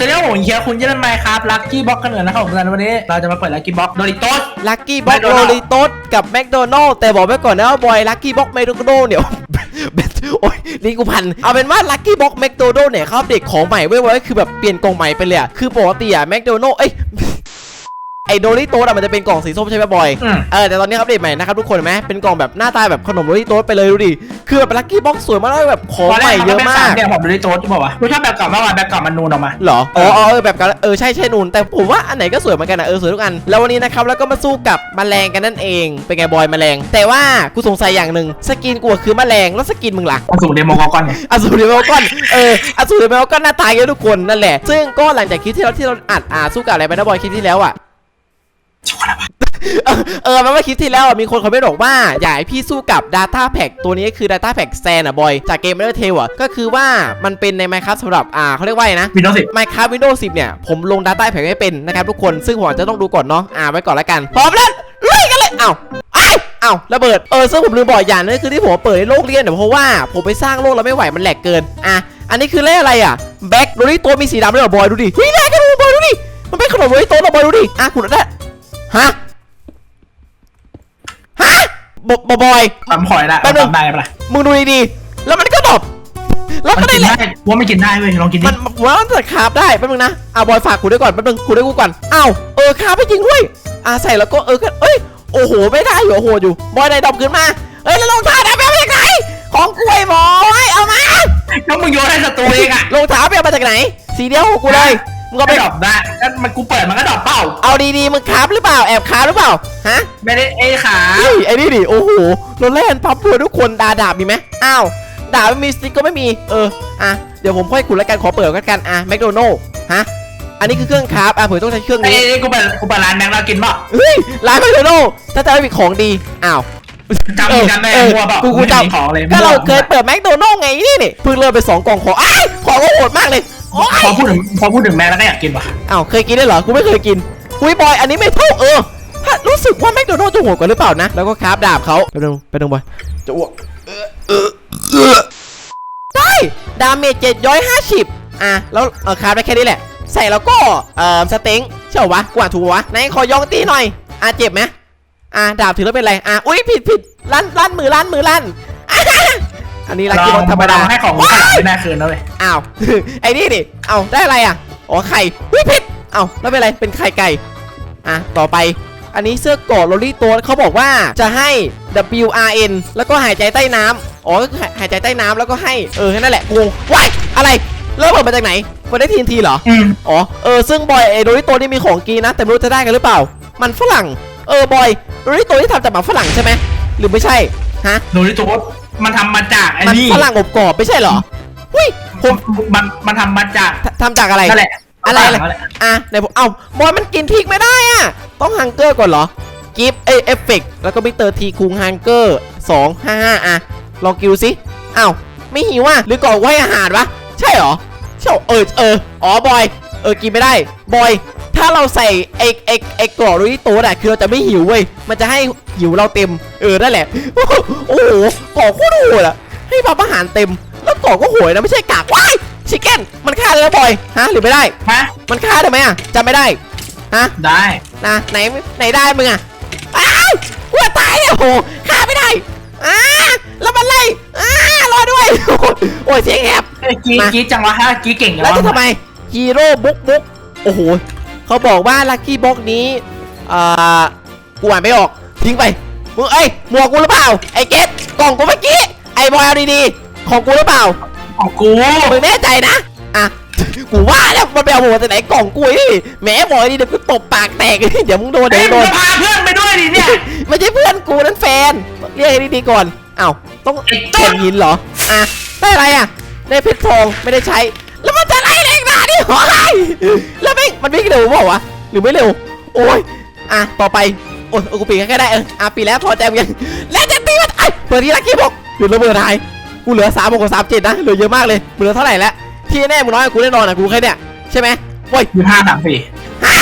สวัสดีครับผมเฮียคุณเยอรมันครับลัคกี้บ็อกกันเหนือนะครับผมวันนี้เราจะมาเปิดลัคกี้บ็อกโดริโต้ลักกี้บ็อกโร McDonald's ลิโตสกับแมคโดนัลล์แต่บอกไว้ก่อนนะว่าบอยลักกี้บ็อกแมคโดนัลล์เนี่ย โอ้ยนี่กูพัน เอาเป็นว่าลักกี้บ็อกแมคโดนัลล์เนี่ยเขาอัปเด็กของใหม่ไว้ไว้คือแบบเปลี่ยนกล่องใหม่ไปเลยอะคือปกติอะแมคโดนัลล์เอ้ย ไอโดริโตสอะมันจะเป็นกล่องสีส้มใช่ไหมบอย อืม เออแต่ตอนนี้เขาอัปเดตใหม่นะครับทุกคนเห็นไหมเป็นกล่องแบบหน้าตาแบบขนมโดริโตสไปเลยดูดิ คือแบบลักกี้บ็อกสวยมากแล้วแบบของตอนใหแรม่กเยอะมันมาเป็นสามกเนี่ยผมโดริโต้ที่บอกว่าถ้าแบบเก่ามากกว่าแบบเก่ามันนูนออกมา เหรออ๋ออ๋อเออแบบกันเออ ใช่ใช่นูน แต่ผมว่าอันไหนก็สวยเหมือนกันนะ เออ สวยทุกอัน แล้ววันนี้นะครับ แล้วก็มาสู้กับแมลงกันนั่นเอง เป็นไงบอยแมลง แต่ว่ากูสงสัยอย่างหนึ่งสกินกูอะคือแมลง แล้วสกินมึงล่ะ เอาสู่เดโมกอนเนี่ยอสูรเดเมลกอนเอออสูรเดเมลกอนหน้าตายเยอะทุกคนนั่นแหละ ซึ่งก็หลังจากคลิปที่เราที่เราอัดอ่าสู้กับอะไรไปนะบอยคลิปที่แล้วอะช็อกโกแลต เออเออแมันว่าคลิปที่แล้วอะมีคนคอมเมนต์บอกว่า อยากให้พี่สู้กับ Data Pack ตัวนี้คือ Data Pack แซนอะ บอย จากเกม Under Tale อะ ก็คือว่ามันเป็นใน Minecraft สำหรับ อ่าเขาเรียกว่าไงนะวินโดว์สิบ Minecraft Windows 10 เนี่ย ผมลง Data Pack ไม่เป็นนะครับทุกคนซึ่งผมอาจจะต้องดูก่อนเนาะอ่าไว้ก่อนแล้วกัน พร้อมแล้วลุยกันเลยเอ้าไอ้เอ้าระเบิดเออซึ่งผมลืมบอกอย่างนึงคือที่ผมเปิดในโลกเรียนเนี่ยเพราะว่าผมไปสร้างโลกแล้วไม่ไหวมันแหลกเกินอะอันนี้คือเลขอะไรอะแบ็คโรลี่ตัวมีสีดำด้วยเหรอบอยดูดิเฮ้ยแลกกันดูบอยดูดิมันเป็นขนมโรลี่ตัวเหรอบอยดูดิอะคุณได้ ฮะ ฮะบบอบอยปั๊มคอยได้แป๊บนึงปั๊มได้ปะล่ะมึงดูดีๆแล้วมันก็ดรอปแล้วมันก็ได้กินแหละได้ว่าไม่กินได้เว้ยลองกินดิมันผมว่ามันจะคาบได้แป๊บนึงนะอะบอยฝากกูด้วยก่อนแป๊บนึงกูด้วยกูก่อนอ้าวเออคาบไปจริงด้วยอะใส่แล้วก็เออก็เอ้ยโอ้โหไม่ได้อยู่โอ้โหอยู่บอยได้ดรอปขึ้นมาเอ้ยแล้วรองเท้าได้ไปเอามาจากไหนของกูไอ้บอยเอามาแล้วมึงโยนให้ศัตรูเองอะรองเท้าไปเอามาจากไหน สีเดียวของกูเลย มึงก็ไปไม่ดรอปได้แล้วมันกูเปิดมันก็ดรอปเปล่า เอาดีๆมึงคาบหรือเปล่าแอบคาบหรือเปล่าฮะไม่ได้เอ้ขาเฮ้ยไอ้นี่ดิโอ้โหเราเล่นพับเพื่อทุกคนดาดาบมีไหมอ้าวดาบไม่มีสติ๊กก็ไม่มีเอออะเดี๋ยวผมค่อยขุดแล้วกันขอเปิดกันกันอะแมคโดนัลฮะอันนี้คือเครื่องคราฟอะผมต้องใช้เครื่องไอ้นี้นี่กูเปิดกูเปิดร้านแบงค์เรากินเปล่าเฮ้ยร้านแมคโดนัลถ้าจะไม่มีของดีอ้าว จำเออจำได้เออมั่วเปล่ากูกูไม่ได้จำมีของเลยก็เรามั่วเคยเปิดแมคโดนัลไงนี่นี่เพิ่งเริ่มไปสองกล่องของอ้ายของก็โหดมากเลยโอ้ย พอพูดถึงพอพูดถึงแม่แล้วก็อยากกินว่ะอ้าวเคยกินได้เหรอกูไม่เคยกินอุ้ยบอยอันนี้ไม่เท่าเออถ้ารู้สึกว่าแมคโดนัลจะโหดกว่าหรือเปล่านะ แล้วก็คราฟดาบเขาไปดูไปดูบอยจะอ้วกได้ดาเมจเจ็ดย้อยห้าสิบอะแล้วเออคราร์ได้แค่นี้แหละ ใส่แล้วก็เอ่อสเต็งใช่เหรอวะกว่าถูกวะไหนขอยองตีหน่อยอะเจ็บไหมอะดาบถือแล้วเป็นไรอะอุ้ยผิดผิดลั่นลั่นมือลั่นมือลั่น อะอันนี้ลักกี้บอลธรรมดาลองให้ของกูขนาดไม่น่าคืนนะเว้ยอ้าวไอ้นี่ดิเอาได้อะไรอะอ๋อไข่อุ้ยผิดเอาแล้วเป็นไรเป็นไข่ไก่อะต่อไป อันนี้เสื้อเกราะโรลลี่ตัวเขาบอกว่าจะให้ WRN แล้วก็หายใจใต้น้ำอ๋อก็คือหายใจใต้น้ำแล้วก็ให้เออแค่นั่นแหละงงว้ายอะไรเริ่มเปิดมาจากไหนมันได้ทีนทีเหรออืมอ๋อเออซึ่งบอยไอ้โรลลี่ตัวนี้มีของกีนะ แต่ไม่รู้จะได้กันหรือเปล่า มันฝรั่ง เออบอยโรลลี่ตัวที่ทำจากหมันฝรั่งใช่ไหมหรือไม่ใช่ฮะโดริโต้ มันทำมาจากไอ้มันนี่ฝรั่งอบกรอบไม่ใช่เหรอหุ้ยผมมันมันทำมาจากททำจากอะไรนั่นแหละอะไรนั่นแหละอะไหนผมเอ้าบอยมันกินพริกไม่ได้อะต้องฮังเกอร์ก่อนเหรอกิฟเอเอฟเฟกแล้วก็มิเตอร์ทีคุงฮังเกอร์สองห้าห้าอะลองกิวสิอ้าวไม่หิวอะหรือก่อนไว้อาหารวะใช่เหรอใช่เหรอเออเอออ๋อบอยเออกินไม่ได้บอย ถ้าเราใส่ไอ้ไอ้ไอ้กรอบลุยโต๊ดอะคือเราจะไม่หิวเว้ย มันจะให้หิวเราเต็ม เออ นั่นแหละ โอ้โหโอ้โหกรอบโคตรโหดอะให้พับอาหารเต็ม แล้วกรอบก็โหยนะไม่ใช่กากว้ายชิคเก้น มันฆ่าเลยนะบอย ฮะ หรือไม่ได้ ฮะ มันฆ่าได้ไหมอะจำไม่ได้ ฮะ ได้ นะไหนไหนได้มึงอะอ้าวกลัวตายเนี่ยโอ้โหฆ่าไม่ได้อ้าแล้วมันไล่อ้ารอด้วย โอ้ยเสียงแหบเอ้ยกี้มากี้จังวะฮะกี้เก่งจังแล้ววะจะทำไมฮีโร่บุ๊กบุ๊กโอ้โห เขาบอกว่าลัคกี้บ็อกนี้อ่ากูอ่านไม่ออกทิ้งไปมึงเอ้ยหมวกกูหรือเปล่าไอ้เกตกล่องกูเมื่อกี้ไอ้บอยเอาดีๆของกูหรือเปล่าของกูมึงแน่ใจนะอะกูว่าแล้วมันไปเอาหมวกจากไหนกล่องกูนี่แหมบอกดีเดี๋ยวกูตบปากแตกเดี๋ยวมึงโดนเดี๋เฮ้ยยวมึมึงงโดนจะพาเพื่อนไปด้วยดิเนี่ยไม่ใช่เพื่อนกูนั่นแฟนเรียกให้ดีๆก่อนอ้าวต้องไอ้ตุ๊ดแข่งหินเหรออะได้อะไรอะได้เพชรทองไม่ได้ใช้ โอ้ยแล้วไม่มันวิ่งเร็วเปล่าวะหรือไม่เร็ว โอ้ยอะต่อไปโอ้ยเออกูปีแค่ได้เอออะปีแล้วพอใจยังแล้วจะตีมันไอ้ยเปิดที่ลักกี้บอกหรือระเบิดหายกูเหลือสามกว่าสามเจ็ดนะเหลือเยอะมากเลยมึงเหลือเท่าไหร่แล้วที่แน่มึงน้อยกว่ากูแน่นอนอะกูแค่เนี่ยใช่ไหมโอ้ยยี่ห้าสามสี่ฮะ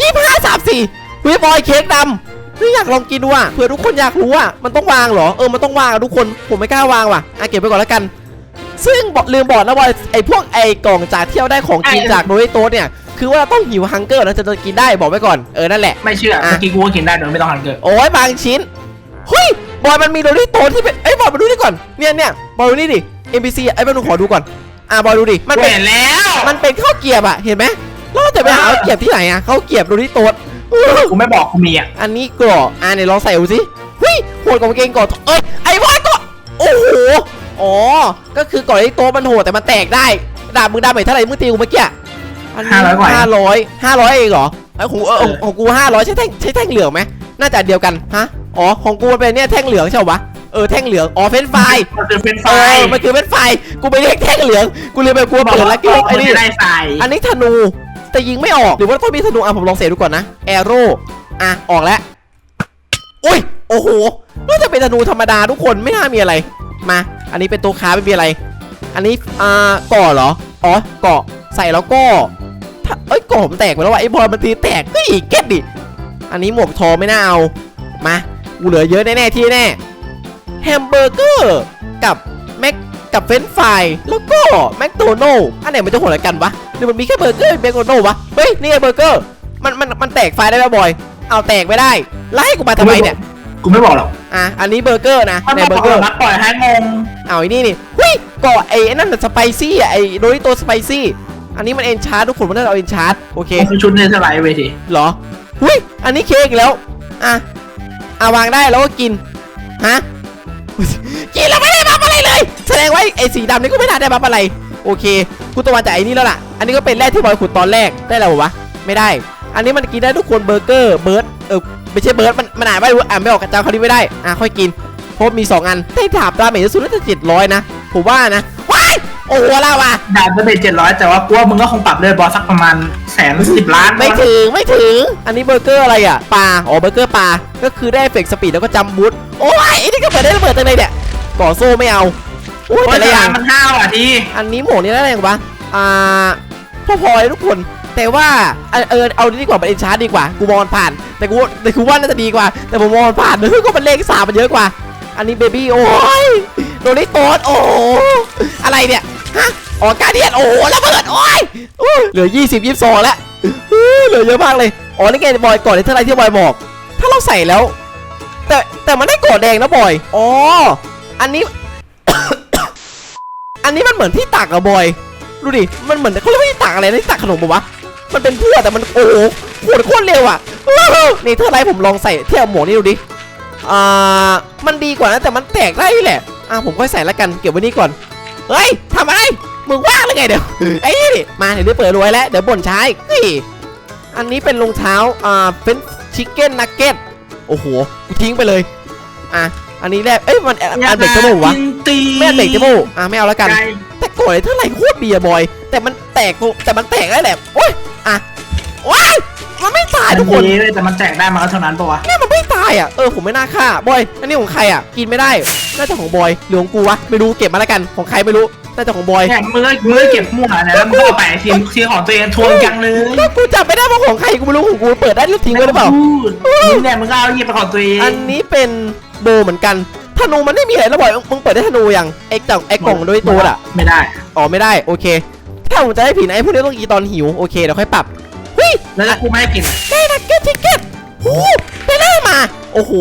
ยี่ห้าสามสี่วิบอยเค้กดำนี่อยากลองกินดูอะเผื่อทุกคนอยากรู้อะมันต้องวางเหรอเออมันต้องวางอะทุกคนผมไม่กล้าวางว่ะอะเก็บไปก่อนแล้วกัน ซึ่งบอกลืมบอกนะว่าไอ้พวกไอ้กล่องจากเที่ยวได้ของกินจากโดยโต๊ดเนี่ยคือว่าต้องหิวฮังเกอร์แล้วจะจะกินได้บอกไว้ก่อนเออนั่นแหละไม่เชื่ออะเมื่อกี้กูก็กินได้โดยไม่ต้องหันเกิดโอ้ยบางชิ้นเฮ้ยบอยมันมีโดริโตที่เป็นเอ้ยบอยมาดูนี่ก่อนเนี่ยเนี่ยบอยดูนี่ดิ NPC ไอ้ยบอยดูขอดูก่อนอะบอยดูดิมันกูเป็นเห็นแล้วมันเป็นข้าวเกรียบอะเห็นไหมแล้วเราจะไปหาข้าวเกรียบที่ไหนอะข้าวเกรียบโดริโตดกูไม่บอกกูมีอะอันนี้กรอกอะเนี่ยลองใส่ดูสิเฮ้ยโหดกว่าเกงก่อนเอ้ยไอ้บอยก็โอ้โห อ๋อ ก็คือก่อนไอ้โต๊ะมันโหดแต่มันแตกได้ดาบมือดาบใหม่เท่าไหร่มือตีกูเมื่อกี้อันนี้ห้าร้อยกว่า ห้าร้อยห้าร้อยเองเหรอไอ้ของเออของของกูห้าร้อยใช้แท่งใช้แท่งเหลืองไหมน่าจะอันเดียวกันฮะอ๋อของกูมันเป็นเนี่ยแท่งเหลืองใช่ปะวะเออแท่งเหลืองอ๋อเฟรนช์ไฟรายมันคือเป็นไฟเออมันคือเฟรนช์ไฟรายกูไปเรียกแท่งเหลืองกูเลยไปกลัวบอกเปิดว่าแล้วก็ไอ้มันนี่จะได้ไฟอันนี้ธนูแต่ยิงไม่ออกหรือว่าต้องมีธนูอะผมลองเสกดูก่อนนะแอโร่อะออกแล้วอุ้ยโอ้โหน่าจะเป็นธนูธรรมดาทุกคนไม่น่ามีอะไรมา อันนี้เป็นตัวค้าไม่มีอะไร อันนี้อ่าก่อเหรอ อ๋อก่อใส่แล้วก็ถ้าเอ้ยก่อผมแตกไปแล้วว่ะไอ้บอลมันตีแตกเฮ้ยเก็ตดิ อันนี้หมวกทองไม่น่าเอา มากูเหลือเยอะแน่ๆที่แน่ แฮมเบอร์เกอร์กับแม็กกับเฟรนช์ฟรายแล้วก็แมคโดนัลล์อันไหนมันจะโหดกว่ากันวะหรือมันมีแค่เบอร์เกอร์แมคโดนัลล์วะ เฮ้ยนี่ไงเบอร์เกอร์มันมันมันแตกไฟล์ได้ไหมบอย เอาแตกไม่ได้แล้วให้กูมาทำไมเนี่ย กูไม่บอกหรอก อะอันนี้เบอร์เกอร์นะถ้าในมาเบบออร์กเกอร์นักปล่อยให้งง เอาไอ้นี่นี่เฮ้ยก่อไอ้ไอ้นั่นสไปซี่อะไอ้โดริโตสไปซี่อันนี้มันเอนชาร์ทุกคนมันน่าจะเอาเอนชาร์โอเคคือชุดเนเธอร์ไลท์เวทีเหรอเฮ้ยอันนี้เค้กอีกแล้วอะอะวางได้แล้วก็กินฮะกินแล้วไม่ได้บัฟอะไรเลย แสดงว่าไอ้สีดำนี่ก็ไม่น่าได้บัฟอะไร โอเคกูต้องมาจากไอ้นี่แล้วล่ะ อันนี้ก็เป็นแรกที่บอยขุดตอนแรกได้แล้ววะไม่ได้ อันนี้มันกินได้ทุกคนเบอร์เกอร์เบิร์ดเออไม่ใช่เบิร์ดมันมันอ่านไม่รู้อ่านไม่ออกจำคำนี้ไม่ได้อะค่อยกิน เพราะมีสองอันได้ถาบดาเมจสูงน่าจะเจ็ดร้อยนะ ผมว่านะว้ายโอ้โหแล้วว่ะดาบจะเป็นเจ็ดร้อยแต่ว่ากูว่ามึงก็คงปรับเลยบอสสักประมาณแสนสิบล้านไม่ถึงไม่ถึง อันนี้เบอร์เกอร์อะไรอะปลาอ๋อเบอร์เกอร์ปลาก็คือได้เอฟเฟกต์สปีดแล้วก็จำบูทโอ้ยไอ้นี่ก็เปิดได้ระเบิดจังเลยเนี่ยก่อโซ่ไม่เอาโอ้ยโอ้แต่ยละอย่างมันห้าวอะทีอันนี้หมวกนี่ได้แรงปะอ่าพอๆเลยทุกคนแต่ว่าเออเออเอาดีกว่าเป็นเอนชาร์ดีกว่า กูมองมันผ่าน แต่กูแต่กูว่าน่าจะดีกว่า แต่ผมมองมันผ่านเนอะก็มันเลขสามมันเยอะกว่า อันนี้เบบี้โอ้ยโดนได้โตดโอ้อะไรเนี่ยฮะอ๋อการเดียนโอ้ระเบิดโอ้ยโอ้ยเหลือ 20 22แล้วอื้อเหลือเยอะมากเลยอ๋อนี่ไงบอยก่อนในเท่าไรที่บอยบอก ถ้าเราใส่แล้ว แต่แต่มันได้กอดแดงนะบอยอ๋ออันนี้ อันนี้มันเหมือนที่ตักอะบอยดูดิมันเหมือนเขาเรียกว่าที่ตักอะไรนะที่ตักขนมปะวะมันเป็นเพื่อแต่มันโอ้โหโคตรโคตรเร็วอะนี่เธอไรผมลองใส่เที่ยวหมวกนี่ดูดิ อ่ามันดีกว่านะแต่มันแตกได้แหละอ่าผมค่อยใส่ละกันเก็บไว้นี่ก่อนเฮ้ยทำอะไรมึงว่างหรือไงเดี๋ยวไอ้นี่มาเดี๋ยวได้เปิดรวยแล้วเดี๋ยวบ่นใช้เฮ้ยอันนี้เป็นรองเท้าอ่าเป็นชิคเก้นนักเก็ตโอ้โหกูทิ้งไปเลยอะอันนี้แรกเอ้ยมันอันเบรกเจอร์วะตีไม่อันเบรกเจอร์อะไม่เอาละกันไกลแต่ก่อนเท่าไหร่โคตรเบียร์บอย แต่มันแตกตรงแต่มันแตกได้แหละโอ้ยอะว้ายมันไม่ตายทุกคนมัดีเลยแต่มันแจกได้มาก็เท่านั้นปะวะแม่มันไม่ตาย อะเออผมไม่น่าฆ่าบอยอันนี้ของใครอะกินไม่ได้น่าจะของบอยหรือของกูวะไม่รู้เก็บมาแล้วกันของใครไม่รู้น่าจะของบอยเนี่ยมึงก็มึงก็เก็บมั่วนะแล้วมึงก็เอาไปทีมทีมของตัวเองทวงจังเลยก็กูจับไม่ได้ว่าของใครกูไม่รู้ของกูเปิดได้หรือทิ้งไว้หรือเปล่าพูดมึงเนี่ยมึงก็เอาหยิบไปของตัวเองอันนี้เป็นโบเหมือนกันธนูมันไม่มีอะไรแล้วบอยมึงเปิดได้ธนูยังไอ้กล่องไอ้กล่องด้วยตัวอะไม่ได้อ๋อไม่ได้โอเค ถ้าผมจะให้ผิดนะไอ้พวกนี้ต้องกีตอนหิวโอเคเดี๋ยวค่อยปรับเฮ้ยแล้วถ้ากูไม่ให้กินอะได้นักเก็ตทิกเก็ตหูได้ได้ มาโอ้โห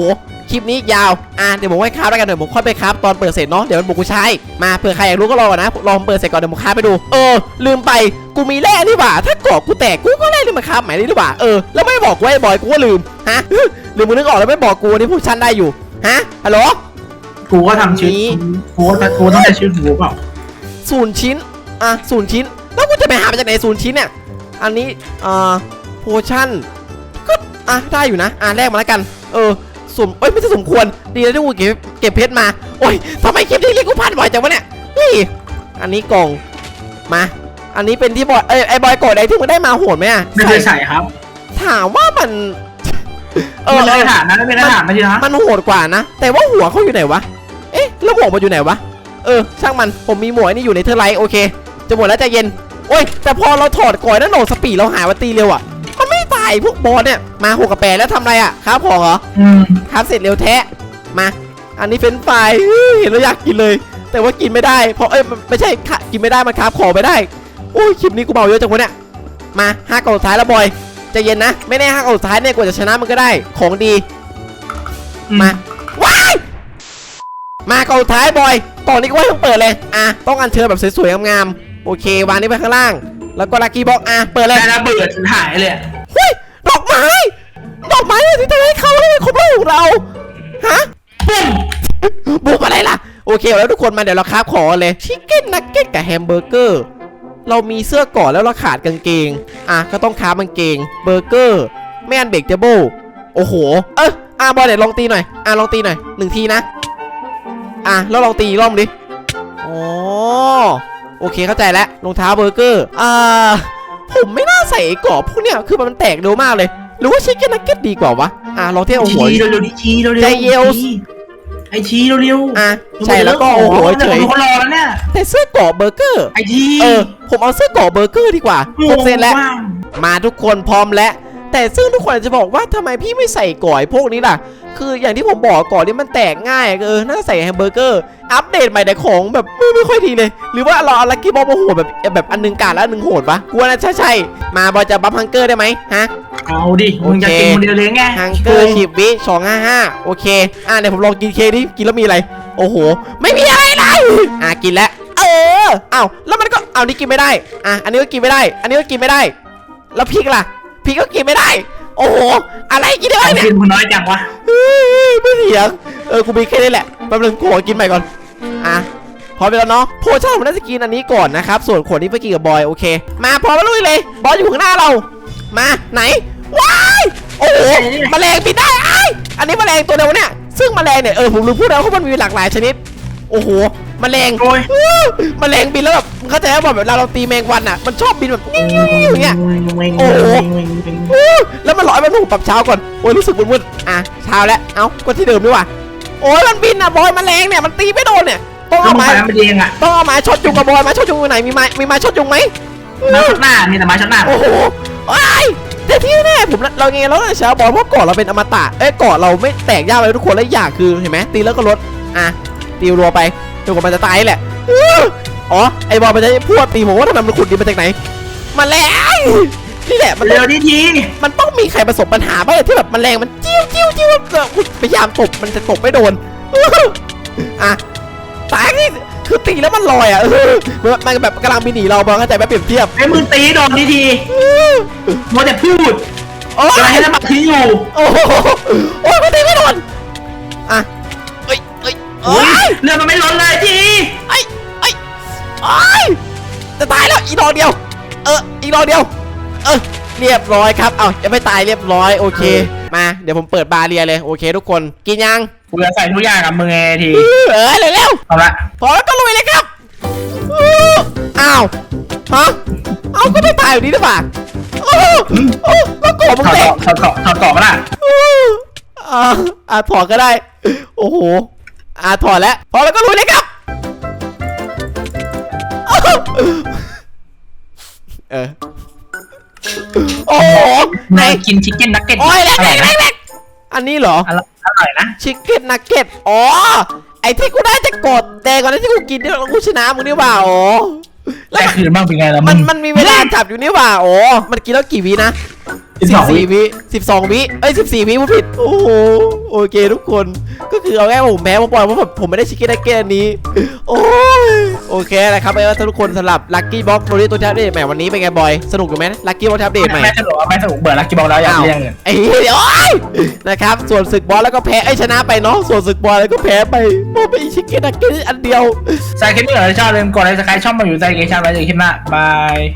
คลิปนี้ยาว อะเดี๋ยวผมไว้คราฟแล้วกันเดี๋ยวผมค่อยไปคราฟตอนเปิดเสร็จเนาะ เดี๋ยวมันบุกกูใช้ มาเผื่อใครอยากรู้ก็รอก่อนนะลองเปิดเสร็จก่อนเดี๋ยวผมคราฟไปดู เออ ลืมไป กูมีแร่นี่หว่า ถ้ากรอกกูแตกกูก็แร่นี่มาคราฟใหม่ได้หรือเปล่า เออ แล้วไม่บอกกูไอ้บอยกูก็ลืม ฮะ ลืมมึงนึกออกแล้วไม่บอกกูอันนี่พูดชั้นได้อยู่ ฮะ ฮัลโหล กูก็ทำชื่อนี่กูก็กูต้องใช้ชื่อกูเปล่าศูนย์ชิ้น อะศูนย์ชิ้น แล้วกูจะไปหามาจากไหนศูนย์ชิ้นเนี่ย อันนี้อ่าโพชั่น ก็ อะ ได้อยู่นะ อะแลกมาแล้วกัน เออสมเอ้ยไม่ใช่สมควรดีนะที่กูเก็บเก็บเพชรมาโอ้ยทำไมคลิปนี้เรียกกูพันบ่อยจังวะเนี่ยเฮ้ยอันนี้กล่องมา อันนี้เป็นที่บอยเอ้ยไอ้บอยกดไอ้ที่มึงได้มาโหดไหมอะไม่เคยใส่ครับ ถามว่ามันเออไม่เอได้อถามนะไม่ได้ถามไม่ใช่นะมันโหดกว่านะ แต่ว่าหัวเขาอยู่ไหนวะเอ๊ะแล้วหมวกมันอยู่ไหนวะเออช่างมันผมมีหมวกไอ้นี่อยู่ในเทอร์ไลท์โอเคจะหมดแล้วใจเย็นโอ้ยแต่พอเราถอดก่อนนั่นโหนสปีดเราหายว่าตีเร็วอะมัน ไม่ตายพวกบอสเนี่ยมาหกกับแปดแล้วทำอะไรอะครับของเหรออืมครับเสร็จเร็วแท้มา อันนี้เฟรนช์ฟรายอื้อเห็นแล้วอยากกินเลย แต่ว่ากินไม่ได้เพราะเอ้ยมันไม่ใช่ค่ะกินไม่ได้มันคาบของไม่ได้โอ้ยคลิปนี้กูเบาเยอะจังวะเนี่ยมาห้ากล่องสุดท้ายแล้วบอยใจเย็นนะไม่แน่ห้ากล่องสุดท้ายเนี่ยกว่าจะชนะมันก็ได้ของดี มา ว้าย มากล่องสุดท้ายบอยกล่องนี้ก็ว่าต้องเปิดเลย อะ ต้องอัญเชิญแบบสวยๆงามๆ โอเค วางนี้ไปข้างล่าง แล้วก็ลักกี้บ็อกอะ เปิดเลย แต่ระเบิดฉันหายเลยอะ เฮ้ยดอกไม้ ดอกไม้เนี่ยที่จะให้เขาแล้วเป็นครบรอบของเราฮะปุ้มบุกอะไรล่ะ โอเคแล้วทุกคนมาเดี๋ยวเราคาฟของเลยชิคเก้นนักเก็ตกับแฮมเบอร์เกอร์เรามีเสื้อก่อนแล้วเราขาดกางเกง อะก็ต้องคราฟกางเกงเบอร์เกอร์ไม่นเบรกเจเบิลโอ้โห เอออะบอลเดี๋ยวลองตีหน่อยอะลองตีหน่อยหนึ่งทีนะ อะแล้วลองตีรอบดิอ๋อโอเคเข้าใจแล้วรองเท้าเบอร์เกอร์อ่า ผมไม่น่าใส่ไอ้กรอบพวกเนี้ยคือมันแตกเร็วมากเลย หรือว่าชิคเก้นนักเก็ตดีกว่าวะอะลองเทียบเอาหัว ชี้เร็วๆดิชี้เร็วๆใจเย็วชี้ไอชี้เร็วๆอะใช่แล้วก็โอ้โหเฉยดี๋วคนรอแล้วเนี่ย แต่เสื้อเกราะเบอร์เกอร์ไอชี้เออผมเอาเสื้อเกราะเบอร์เกอร์ดีกว่าครบเซตแล้วว่างมาทุกคนพร้อมแล้ว แต่ซึ่งทุกคนอาจจะบอกว่าทำไมพี่ไม่ใส่ก่อยพวกนี้ล่ะ คืออย่างที่ผมบอกก่อนนี่มันแตกง่ายเออน่าใส่แฮมเบอร์เกอร์อัปเดตใหม่แต่ของแบบไม่ไม่ค่อยดีเลย หรือว่าเราเอาลักกี้บอลมาโหดแบบแบบอันหนึงกาดแล้วอันหนึงโหดปะกลัวนะใช่ใช่ๆมาบอลจะบัฟฮังเกอร์ได้ไหมฮะเอาดิมึงจะกินคนเดียวเลยไงฮังเกอร์สิบวิสองห้าห้าโอเค อะเดี๋ยวผมลองกินเค้กดิกินแล้วมีอะไร โอ้โห ไม่มีอะไรเลยอะกินแล้วเอออ้าวแล้วมันก็เอานี่กินไม่ได้อะอันนี้ก็กินไม่ได้ อันนี้ก็กินไม่ได้ แล้วพริกล่ะ พริกก็กินไม่ได้ โอ้โห อะไรกินได้ไอเนี่ยกินมึงน้อยจังวะเฮ้ยไม่เถียงเออกูมีแค่นี้แหละแป๊บนึงกูขอกินใหม่ก่อน อะพร้อมไปแล้วเนาะโพชั่นผมน่าจะกินอันนี้ก่อนนะครับส่วนขวดนี้ไปกินกับบอยโอเค มาพร้อมแล้วลุยเลย บอยอยู่ข้างหน้าเรา มาไหนว้ายโอ้โหแมลงบินได้ไอ้ายอันนี้แมลงตัวเดียวเนี่ยซึ่งแมลงเนี่ยเออผมลืมพูดแล้วว่ามันมีหลากหลายชนิด โอ้โห แมลงโอ้ยอื้อแมลงบินแล้วแบบมึงเข้าใจว่าแบบเวลาเราตีแมงวันอะ มันชอบบินแบบอย่างเงี้ย โอ้โห อู้แล้วมันลอยไปผมปรับเช้าก่อน โอ้ยรู้สึกมึนๆอะเช้าแล้ว เอ้าก็ที่เดิมดีกว่า โอ้ยมันบินอะบอยแมลงเนี่ยมันตีไม่โดนเนี่ย ต้องต้อเอางไม้มามันเองอะต้องเอาไม้ช็อตยุงกับบอยไม้ช็อตยุงอยู่ไหน มีไม้ มีไม้ช็อตยุงไหมน้ำช็อตหน้ามีแต่ไม้ช็อตหน้าโอ้โหไอ้ายแต่ที่แน่ผมเราไงเราเช้าบอลเพราะเกาะเราเป็นอมตะ เอ้ยเกาะเราไม่แตกยากเลยทุกคนและอีกอย่างคือเห็นไหมตีแล้วก็ลด อะตีรัวไปจน กว่ามันจะตายแหละอื้ออ๋อไอ้บอลมันจะพูดตีผมว่าทำไมมันขุดดินมาจากไหนมาแล้วนี่แหละมันเร็วดิทีมันต้องมีใครประสบปัญหาบ้างที่แบบมันแรงมันจิ้วจิ้วจิ้วเอออุ๊ยพยายามตบมันจะตบไม่โดนอื้ออะตายนี่คือตีแล้วมันลอยอะเออมันมันแบบกำลังบินหนีเราบอลเข้าใจไหมเปรียบเทียบไอ้มึงตีโดนดิทีอื้อมัวแต่พูดโอ้กำลังยให้สมาธิอยู่โอ้โหโอ้ยมันตีไม่โดนอะเอ้ยเอ้ยเอ้โอ้ยยเรือมันไม่ล้นเลย อีกดอกเดียว เออ อีกดอกเดียว เออ เรียบร้อยครับ เอ้ายังไม่ตายเรียบร้อย โอเค มา เดี๋ยวผมเปิดบาเรียเลย โอเค ทุกคน กินยัง กูจะใส่ทุกอย่างกับมึงไงที เออเร็วเอาละๆพอแล้วก็ลุยเลยครับอื้ออ้าว ฮะ เอาก็ไม่ตายอยู่ดีหรือเปล่าโอ้โอ้แล้วโกรธมึงถอดเตะ เกาะถอดเกาะถอดเกาะมาละอ่าอ่าถอดก็ได้ โอ้โหอ่าถอดแล้วพอแล้วก็ลุยเลยครับ เออ โอ้โหไหนนายกินชิคเก้นนักเก็ตโอ้ยแรกอแรร่อยกแรนะกแรกอันนี้เหรอ อร่อยอร่อยนะ ชิคเก้นนักเก็ต อ๋อ ไอที่กูได้จะกด แต่ก่อนที่กูกินที่เรากูชนะมึงนี่หว่าอ๋อแล้วแต่มันคืนบ้างเป็นไงล่ะมันงมันมีเวลาจับอยู่นี่หว่าอ๋อมันกินแล้วกี่วินะ12วิวิ สิบสองวิ เอ้ยสิบสี่วิพูดผิด โอ้โห โอเคทุกคน ก็ คือเอาแค่ผมแพ้ผมปล่อยเพราะแบบผมไม่ได้ชิคเก้นนักเก็ตอันนี้ โอ้ยโอเคนะครับไปว่าทุกคนสำหรับลัคกี้บ็อกโรดี้ตัวที่อัปเดตใหม่วันนี้เป็นไงบอย สนุกอยู่ไหมลัคกี้บ็อกที่อัปเดตใหม่ไม่สนุกไม่สนุกเบื่อลักกี้บอลแล้วอยากอ้าวเลี้ยงเงินไอ้เหี้ยโอ้ยนะครับส่วนศึกบอลแล้วก็แพ้ไอ้ยชนะไปเนาะส่วนศึกบอลแล้วก็แพ้ไปเพราะไปชิคเก้นนักเก็ตอันเดียวใส่คลิปนี้เหรอชอบลืมกดไลค์สกายช่องมาอยู่ใจเกมชาไว้เจอกันคลิปหน้าบาย